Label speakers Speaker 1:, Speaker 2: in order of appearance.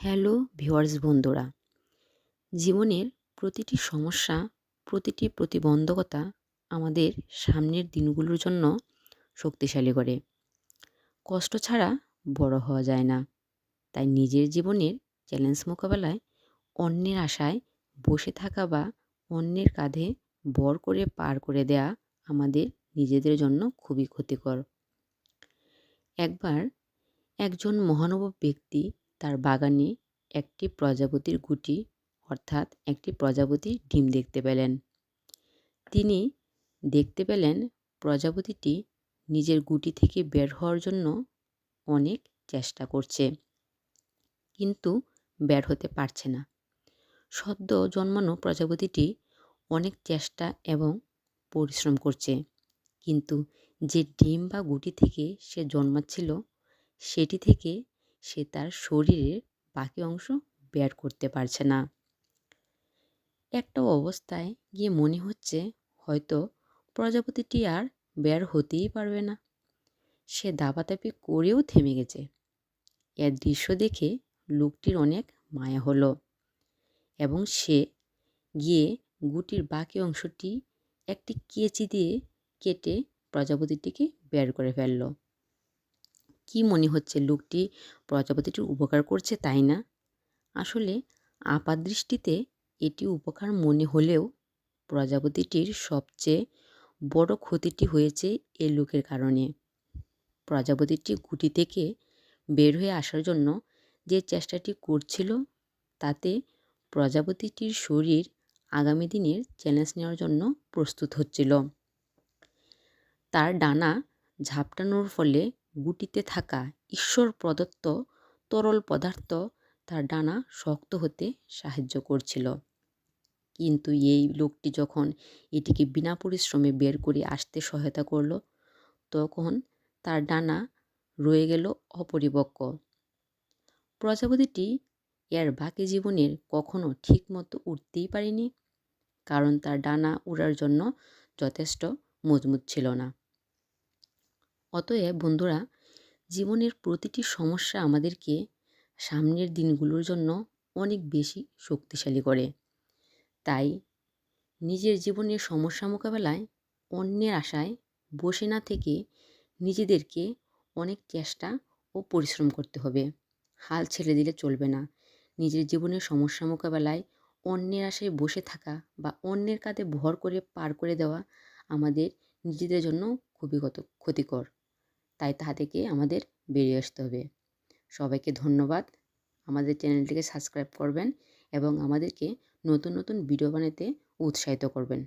Speaker 1: Hello viewers বন্ধুরা। জীবনের প্রতিটি সমস্যা, প্রতিটি প্রতিবন্ধকতা আমাদের সামনের দিনগুলোর জন্য শক্তিশালী করে। কষ্ট ছাড়া বড় হওয়া যায় না। তাই নিজের জীবনের চ্যালেঞ্জ মোকাবেলায় অন্যের আশায় বসে থাকা বা অন্যের কাঁধে বর করে পার করে দেয়া আমাদের নিজেদের জন্য খুবই ক্ষতিকর। একবার একজন মহানুভব ব্যক্তি তার বাগানে একটি প্রজাপতির গুটি, অর্থাৎ একটি প্রজাপতির ডিম দেখতে পেলেন। তিনি দেখতে পেলেন প্রজাপতিটি নিজের গুটি থেকে বের হওয়ার জন্য অনেক চেষ্টা করছে, কিন্তু বের হতে পারছে না। সদ্য জন্মানো প্রজাপতিটি অনেক চেষ্টা এবং পরিশ্রম করছে, কিন্তু যে ডিম বা গুটি থেকে সে জন্মাচ্ছিল, সেটি থেকে সে তার শরীরের বাকি অংশ বের করতে পারছে না। একটা অবস্থায় গিয়ে মনে হচ্ছে হয়তো প্রজাপতিটি আর বের হতেই পারবে না। সে দাপাদাপি করেও থেমে গেছে। এর দৃশ্য দেখে লোকটির অনেক মায়া হলো এবং সে গিয়ে গুটির বাকি অংশটি একটি কেচি দিয়ে কেটে প্রজাপতিটিকে বের করে ফেলল। কি মনে হচ্ছে লোকটি? প্রজাপতিটির উপকার করছে তাই না? আসলে আপাতদৃষ্টিতে এটি উপকার মনে হলেও প্রজাপতিটির সবচেয়ে বড় ক্ষতিটি হয়েছে এ লোকের কারণে। প্রজাপতিটি গুটি থেকে বের হয়ে আসার জন্য যে চেষ্টাটি করছিল, তাতে প্রজাপতিটির শরীর আগামী দিনের চ্যালেঞ্জ নেওয়ার জন্য প্রস্তুত হচ্ছিল। তার ডানা ঝাপটানোর ফলে গুটিতে থাকা ঈশ্বর প্রদত্ত তরল পদার্থ তার ডানা শক্ত হতে সাহায্য করছিল। কিন্তু এই লোকটি যখন এটিকে বিনা পরিশ্রমে বের করে আসতে সহায়তা করল, তখন তার ডানা রয়ে গেল অপরিপক্ক। প্রজাপতিটি এর বাকি জীবনের কখনো ঠিকমতো উঠতেই পারেনি, কারণ তার ডানা উড়ার জন্য যথেষ্ট মজবুত ছিল না। অতএব বন্ধুরা, জীবনের প্রতিটি সমস্যা আমাদেরকে সামনের দিনগুলোর জন্য অনেক বেশি শক্তিশালী করে। তাই নিজের জীবনের সমস্যা মোকাবেলায় অন্যের আশায় বসে না থেকে নিজেদেরকে অনেক চেষ্টা ও পরিশ্রম করতে হবে। হাল ছেড়ে দিলে চলবে না। নিজের জীবনের সমস্যা মোকাবেলায় অন্যের আশায় বসে থাকা বা অন্যের কাঁধে ভর করে পার করে দেওয়া আমাদের নিজেদের জন্য খুবই কত, ক্ষতিকর। তাই তা থেকে আমাদের বেরিয়ে আসতে হবে। সবাইকে ধন্যবাদ। আমাদের চ্যানেলটিকে সাবস্ক্রাইব করবেন এবং আমাদেরকে নতুন নতুন ভিডিও বানাতে উৎসাহিত করবেন।